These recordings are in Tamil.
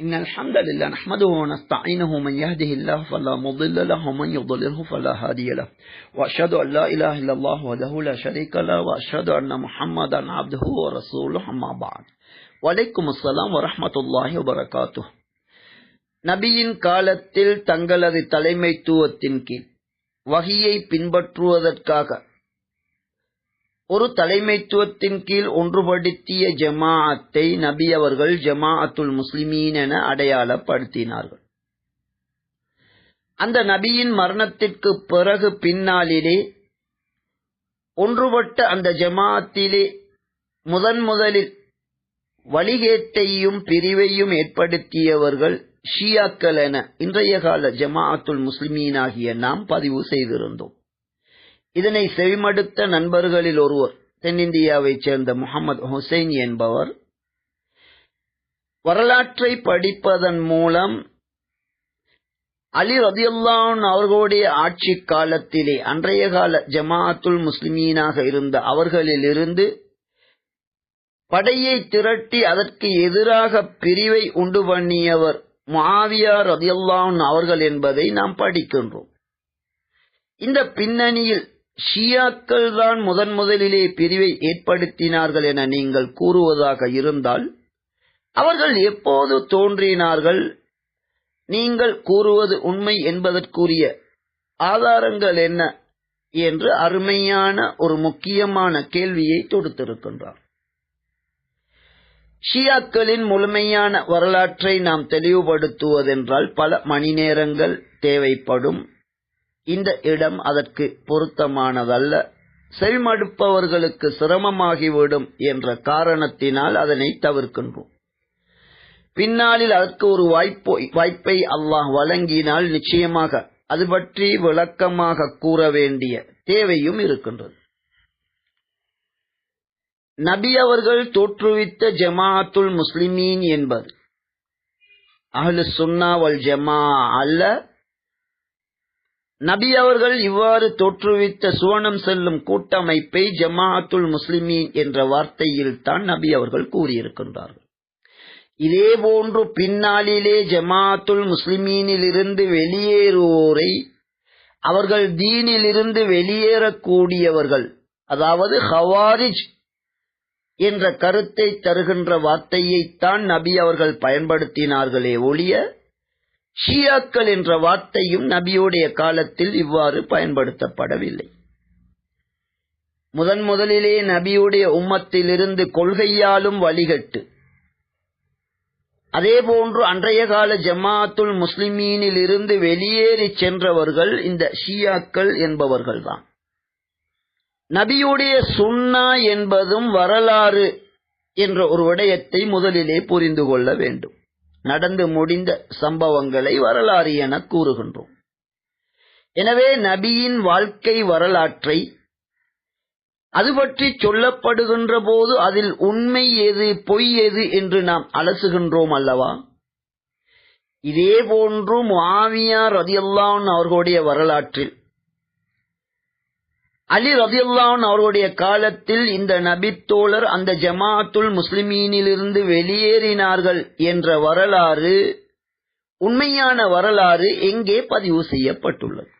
إن الحمد لله نحمده ونستعينه من يهده الله فلا مضل له ومن يضلله فلا هادي له. وأشهد أن لا إله إلا الله وحده لا شريك له وأشهد أن محمدا عبده ورسوله أما بعد. وعليكم السلام ورحمة الله وبركاته. நபியின் காலத்தில் தங்களது தலைமைத்துவத்தின் கீழ் வகையை பின்பற்றுவதற்காக ஒரு தலைமைத்துவத்தின் கீழ் ஒன்றுபடுத்திய ஜமாஅத்தை நபி அவர்கள் ஜமாஅத்துல் முஸ்லிமீன் என அடையாளப்படுத்தினார்கள். அந்த நபியின் மரணத்திற்கு பிறகு பின்னாளிலே ஒன்றுபட்ட அந்த ஜமாஅத்திலே முதன் முதலில் வழிகேட்டையும் பிரிவையும் ஏற்படுத்தியவர்கள் ஷியாக்கள் என இன்றைய கால ஜமாஅத்துல் முஸ்லிமீன் ஆகிய நாம் பதிவு செய்திருந்தோம். இதனை செவிமடுத்த நண்பர்களில் ஒருவர் தென்னிந்தியாவைச் சேர்ந்த முகமது ஹுசைன் என்பவர் வரலாற்றை படிப்பதன் மூலம் அலி ரதியுல்லான் அவர்களுடைய ஆட்சி காலத்திலே அன்றைய கால ஜமாஅத்துல் முஸ்லிமீனாக இருந்த அவர்களிலிருந்து படையை திரட்டி அதற்கு எதிராக பிரிவை உண்டு பண்ணியவர் மாவியா ரதியுல்லான் அவர்கள் என்பதை நாம் படிக்கின்றோம். இந்த பின்னணியில் ஷியாக்கள் தான் முதன் முதலிலே பிரிவை ஏற்படுத்தினார்கள் என நீங்கள் கூறுவதாக இருந்தால் அவர்கள் எப்போது தோன்றினார்கள்? நீங்கள் கூறுவது உண்மை என்பதற்குரிய ஆதாரங்கள் என்ன? என்று அருமையான ஒரு முக்கியமான கேள்வியை தொடுத்திருக்கின்றார். ஷியாக்களின் முழுமையான வரலாற்றை நாம் தெளிவுபடுத்துவதென்றால் பல மணி நேரங்கள் தேவைப்படும். இந்த இடம் அதற்கு பொருத்தமானதல்ல. செவிமடுப்பவர்களுக்கு சிரமமாகிவிடும் என்ற காரணத்தினால் அதனை தவிர்க்கின்றோம். பின்னாளில் அதற்கு ஒரு வாய்ப்பு வாய்ப்பை அல்லாஹ் வழங்கினால் நிச்சயமாக அது பற்றி விளக்கமாக கூற வேண்டிய தேவையும் இருக்கின்றது. நபி அவர்கள் தோற்றுவித்த ஜமாஅத்துல் முஸ்லிமீன் என்பது அஹ்லு சுன்னா வல் ஜமா அல்ல நபி அவர்கள் இவ்வாறு தோற்றுவித்த சுவனம் செல்லும் கூட்டமைப்பை ஜமாஅத்துல் முஸ்லிமீன் என்ற வார்த்தையில் தான் நபி அவர்கள் கூறியிருக்கின்றார்கள். இதே போன்று பின்னாளிலே ஜமாஅத்துல் முஸ்லிமீனில் இருந்து வெளியேறுவோரை அவர்கள் தீனிலிருந்து வெளியேறக்கூடியவர்கள் அதாவது ஹவாரிஜ் என்ற கருத்தை தருகின்ற வார்த்தையைத்தான் நபி அவர்கள் பயன்படுத்தினார்களே ஒழிய ஷியாக்கள் என்ற வார்த்தையும் நபியுடைய காலத்தில் இவ்வாறு பயன்படுத்தப்படவில்லை. முதன் முதலிலே நபியுடைய உம்மத்திலிருந்து கொள்கையாலும் வழிகட்டு. அதேபோன்று அன்றைய கால ஜமாத்துல் முஸ்லிமீனில் இருந்து வெளியேறி சென்றவர்கள் இந்த ஷியாக்கள் என்பவர்கள்தான். நபியுடைய சுன்னா என்பதும் வரலாறு என்ற ஒரு விடயத்தை முதலிலே புரிந்து கொள்ள வேண்டும். நடந்து முடிந்த சம்பவங்களை வரலாறு என கூறுகின்றோம். எனவே நபியின் வாழ்க்கை வரலாற்றை அது பற்றி சொல்லப்படுகின்ற போது அதில் உண்மை எது பொய் எது என்று நாம் அலசுகின்றோம் அல்லவா? இதே போன்று மாவியார் ரதியல்லான் அவர்களுடைய வரலாற்றில் அலி ரதியுல்லான் அவருடைய காலத்தில் இந்த நபித்தோழர் அந்த ஜமாத்துல் முஸ்லிமீனிலிருந்து வெளியேறினார்கள் என்ற வரலாறு உண்மையான வரலாறு எங்கே பதிவு செய்யப்பட்டுள்ளது?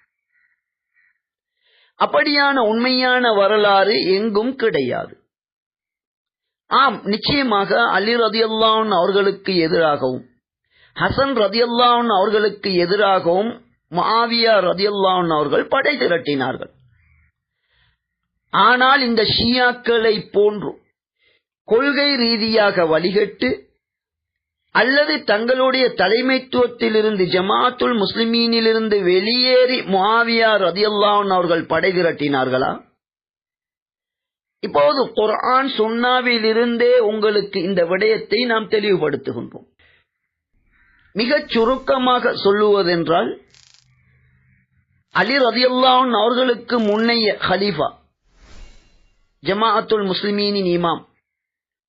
அப்படியான உண்மையான வரலாறு எங்கும் கிடையாது. ஆம் நிச்சயமாக அலி ரதியுல்லான் அவர்களுக்கு எதிராகவும் ஹசன் ரதியுல்லான் அவர்களுக்கு எதிராகவும் மாவியா ரதியுல்லான் அவர்கள் படை திரட்டினார்கள். ஆனால் இந்த ஷியாக்களை போன்று கொள்கை ரீதியாக வழிகட்டு அல்லது தங்களுடைய தலைமைத்துவத்திலிருந்து ஜமாத்துல் முஸ்லிமீனிலிருந்து வெளியேறி முவாவியார் ரதியல்லான் அவர்கள் படை திரட்டினார்களா? இப்போது குர்ஆன் சுன்னாவிலிருந்தே உங்களுக்கு இந்த விடயத்தை நாம் தெளிவுபடுத்துகின்றோம். மிகச் சுருக்கமாக சொல்லுவதென்றால் அலி ரதியல்லான் அவர்களுக்கு முன்னைய ஹலீஃபா ஜமாஅத்துல் முஸ்லிமீனின் இமாம்.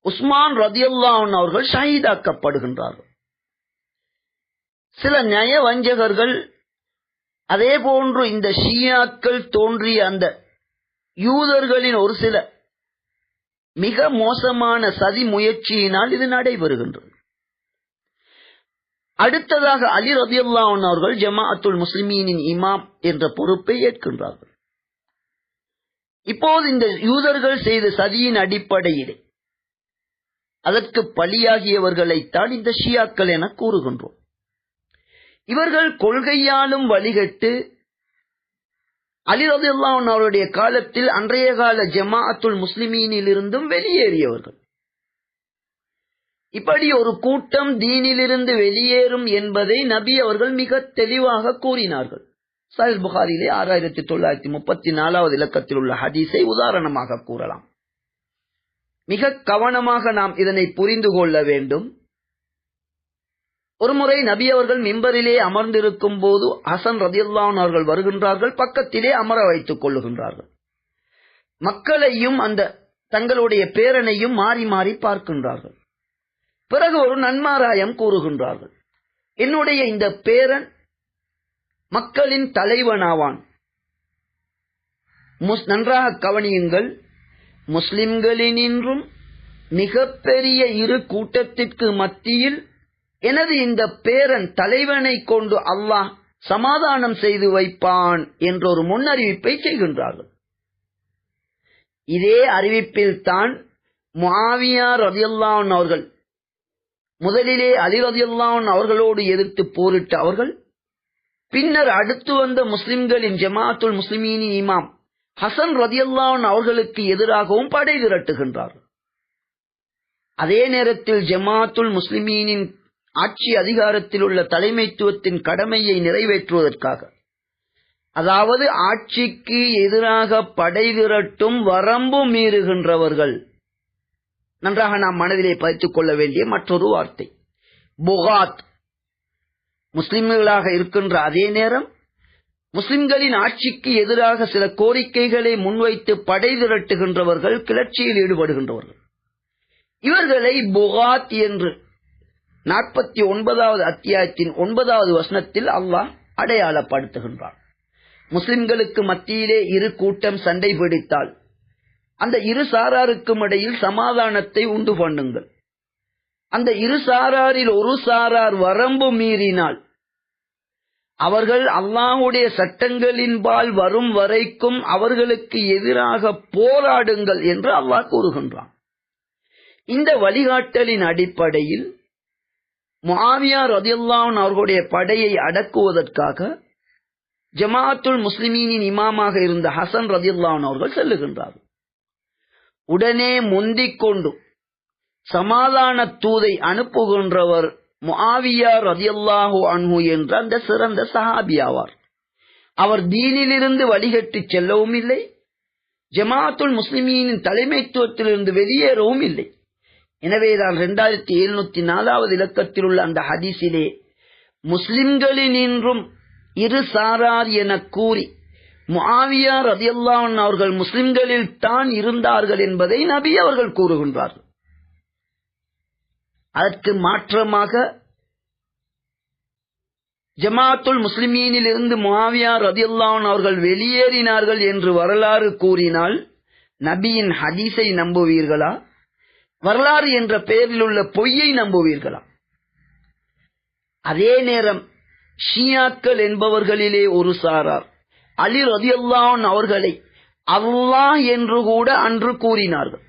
உஸ்மான் ரதியுல்லான் அவர்கள் ஷஹீதாக்கப்படுகின்றார்கள். சில நய வஞ்சகர்கள் அதே போன்று இந்த ஷியாக்கள் தோன்றிய அந்த யூதர்களின் ஒரு சில மிக மோசமான சதி முயற்சியினால் இது நடைபெறுகின்றது. அடுத்ததாக அலி ரதியுல்லான் அவர்கள் ஜமாஅத்துல் முஸ்லிமீனின் இமாம் என்ற பொறுப்பை ஏற்கின்றார்கள். இப்போது இந்த யூதர்கள் செய்த சதியின் அடிப்படையிலே அதற்கு பலியாகியவர்களைத்தான் இந்த ஷியாக்கள் என கூறுகின்றோம். இவர்கள் கொள்கையாலும் வழிகட்டு அலிரதுல்லான் அவருடைய காலத்தில் அன்றைய கால ஜமாஅத்துல் முஸ்லிமீனில் இருந்தும் வெளியேறியவர்கள். இப்படி ஒரு கூட்டம் தீனிலிருந்து வெளியேறும் என்பதை நபி அவர்கள் மிக தெளிவாக கூறினார்கள். சாஹில் புகாரிலே ஆறாயிரத்தி தொள்ளாயிரத்தி முப்பத்தி நாலாவது இலக்கத்தில் உள்ள ஹதீஸை உதாரணமாக கூறலாம். மிக கவனமாக நாம் இதனை புரிந்து கொள்ள வேண்டும். ஒருமுறை நபி அவர்கள் மிம்பரிலே அமர்ந்திருக்கும் போது ஹசன் ரதியுல்லான் அவர்கள் வருகின்றார்கள் பக்கத்திலே அமர வைத்துக் கொள்ளுகின்றார்கள். மக்களையும் அந்த தங்களுடைய பேரனையும் மாறி மாறி பார்க்கின்றார்கள். பிறகு ஒரு நன்மாராயம் கூறுகின்றார்கள். என்னுடைய இந்த பேரன் மக்களின் தலைவனாவான். நன்றாக கவனியுங்கள். முஸ்லிம்களினின்றும் மிகப்பெரிய இரு கூட்டத்திற்கு மத்தியில் எனது இந்த பேரன் தலைவனை கொண்டு அல்லாஹ் சமாதானம் செய்து வைப்பான் என்ற ஒரு முன்னறிவிப்பை செய்கின்றார்கள். இதே அறிவிப்பில் தான் முஆவியா ரதியுல்லான் அவர்கள் முதலிலே அலி ரதியுல்லான் அவர்களோடு எதிர்த்து போரிட்ட அவர்கள் பின்னர் அடுத்து வந்த முஸ்லிம்களின் ஜமாத்துல் முஸ்லிமீனி இமாம் ஹசன் ரதியல்லான் அவர்களுக்கு எதிராகவும் படை திரட்டுகின்றார் அதே நேரத்தில் ஜமாத்துல் முஸ்லிமீனின் ஆட்சி அதிகாரத்தில் உள்ள தலைமைத்துவத்தின் கடமையை நிறைவேற்றுவதற்காக அதாவது ஆட்சிக்கு எதிராக படை திரட்டும் வரம்பு மீறுகின்றவர்கள் நன்றாக நாம் மனதிலே பதித்துக் கொள்ள வேண்டிய மற்றொரு வார்த்தை புகாத். முஸ்லிம்களாக இருக்கின்ற அதே நேரம் முஸ்லிம்களின் ஆட்சிக்கு எதிராக சில கோரிக்கைகளை முன்வைத்து படை திரட்டுகின்றவர்கள் கிளர்ச்சியில் ஈடுபடுகின்றவர்கள். இவர்களை புகாத் என்று நாற்பத்தி ஒன்பதாவது அத்தியாயத்தின் ஒன்பதாவது வசனத்தில் அல்லாஹ் அடையாளப்படுத்துகின்றான். முஸ்லிம்களுக்கு மத்தியிலே இரு கூட்டம் சண்டை பிடித்தால் அந்த இரு சாராருக்கும் இடையில் சமாதானத்தை உண்டு பண்ணுங்கள். அந்த இரு சாராரில் ஒரு சாரார் வரம்பு மீறினால் அவர்கள் அல்லாஹுடைய சட்டங்களின்பால் வரும் வரைக்கும் அவர்களுக்கு எதிராக போராடுங்கள் என்று அல்லாஹ் கூறுகின்றான். இந்த வழிகாட்டலின் அடிப்படையில் முஆவியா ரதியுல்லான் அவர்களுடைய படையை அடக்குவதற்காக ஜமாத்துல் முஸ்லிமீனின் இமாமாக இருந்த ஹசன் ரதியுல்லான் அவர்கள் செல்லுகின்றார்கள். உடனே முந்திக் கொண்டு சமாதான தூதை அனுப்புகின்றவர் முஆவியா ரதியல்லாஹு அன்ஹு என்ற அந்த சிறந்த சஹாபி ஆவார். அவர் தீனிலிருந்து வழிகட்டி செல்லவும் இல்லை. ஜமாத்துல் முஸ்லிமீனின் தலைமைத்துவத்திலிருந்து வெளியேறவும் இல்லை. எனவேதான் இரண்டாயிரத்தி எழுநூத்தி நாலாவது இலக்கத்தில் உள்ள அந்த ஹதீஸிலே முஸ்லிம்களினின்றும் இரு சாரார் என கூறி முஆவியா ரதியல்லான் அவர்கள் முஸ்லிம்களில் தான் இருந்தார்கள் என்பதை நபி அவர்கள் கூறுகின்றார்கள். அதற்கு மாற்றமாக ஜமாத்துல் முஸ்லிமீனில் இருந்து மாவியார் ரதியல்லான் அவர்கள் வெளியேறினார்கள் என்று வரலாறு கூறினால் நபியின் ஹதீஸை நம்புவீர்களா? வரலாறு என்ற பெயரில் உள்ள பொய்யை நம்புவீர்களா? அதே நேரம் ஷியாக்கள் என்பவர்களிலே ஒரு சாரார் அலி ரதியுல்லான் அவர்களை அல்லாஹ் என்று கூட அன்று கூறினார்கள்.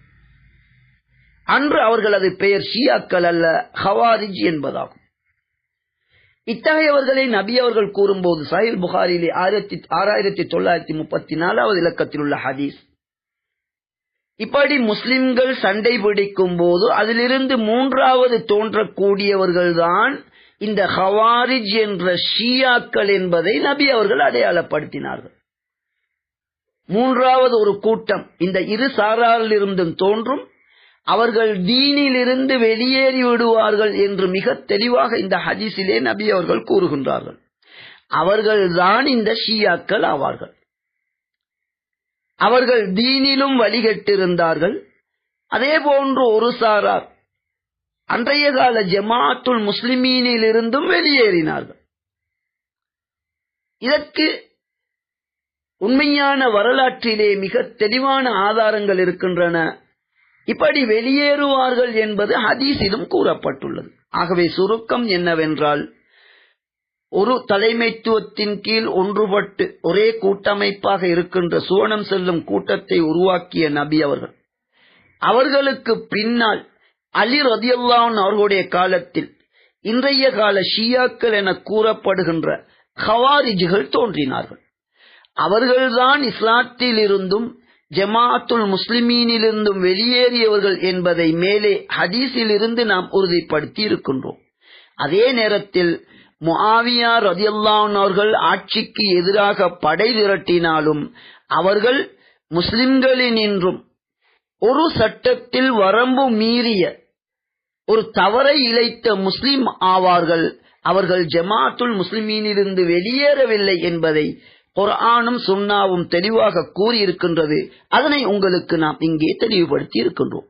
அன்று அவர்களது பெயர் ஷியாக்கள் அல்ல ஹவாரிஜ் என்பதாகும். இத்தகையவர்களை நபி அவர்கள் கூறும்போது சஹில் புகாரிலே ஆயிரத்தி ஆறாயிரத்தி தொள்ளாயிரத்தி முப்பத்தி நாலாவது இலக்கத்தில் உள்ள ஹதீஸ். இப்படி முஸ்லிம்கள் சண்டை பிடிக்கும் போது அதிலிருந்து மூன்றாவது தோன்றக்கூடியவர்கள்தான் இந்த ஹவாரிஜ் என்ற ஷியாக்கள் என்பதை நபி அவர்கள் அடையாளப்படுத்தினார்கள். மூன்றாவது ஒரு கூட்டம் இந்த இரு சாராரிலிருந்தும் தோன்றும் அவர்கள் தீனிலிருந்து வெளியேறி விடுவார்கள் என்று மிக தெளிவாக இந்த ஹதீஸிலே நபி அவர்கள் கூறுகின்றார்கள். அவர்கள்தான் இந்த ஷியாக்கள் ஆவார்கள். அவர்கள் தீனிலும் வழிகட்டிருந்தார்கள். அதே போன்று ஒரு சாரார் அன்றைய கால ஜமாத்துல் முஸ்லிமீனிலிருந்தும் வெளியேறினார்கள். இதற்கு உண்மையான வரலாற்றிலே மிக தெளிவான ஆதாரங்கள் இருக்கின்றன. இப்படி வெளியேறுவார்கள் என்பது ஹதீஸிலும் கூறப்பட்டுள்ளது. ஆகவே சுருக்கம் என்னவென்றால் ஒரு தலைமைத்துவத்தின் கீழ் ஒன்றுபட்டு ஒரே கூட்டமைப்பாக இருக்கின்ற சுவனம் செல்லும் கூட்டத்தை உருவாக்கிய நபி அவர்கள். அவர்களுக்கு பின்னால் அலி ரதியல்லான் அவர்களுடைய காலத்தில் இன்றைய கால ஷியாக்கள் என கூறப்படுகின்ற ஹவாரிஜுகள் தோன்றினார்கள். அவர்கள்தான் இஸ்லாத்தில் இருந்தும் ஜமாத்துல் முஸ்லிமீனிலிருந்தும் வெளியேறியவர்கள் என்பதை மேலே ஹதீஸில் இருந்து நாம் உறுதிப்படுத்தி இருக்கின்றோம் அதே நேரத்தில் முஆவியா ரதியல்லான் அவர்கள் ஆட்சிக்கு எதிராக படை திரட்டினாலும் அவர்கள் முஸ்லிம்களினின்றும் ஒரு சட்டத்தில் வரம்பு மீறிய ஒரு தவறை இழைத்த முஸ்லிம் ஆவார்கள். அவர்கள் ஜமாத்துல் முஸ்லிமீனிலிருந்து வெளியேறவில்லை என்பதை குரானும் சுண்ணாவும் தெளிவாக கூறியிருக்கின்றது. அதனை உங்களுக்கு நாம் இங்கே தெளிவுபடுத்தி இருக்கின்றோம்.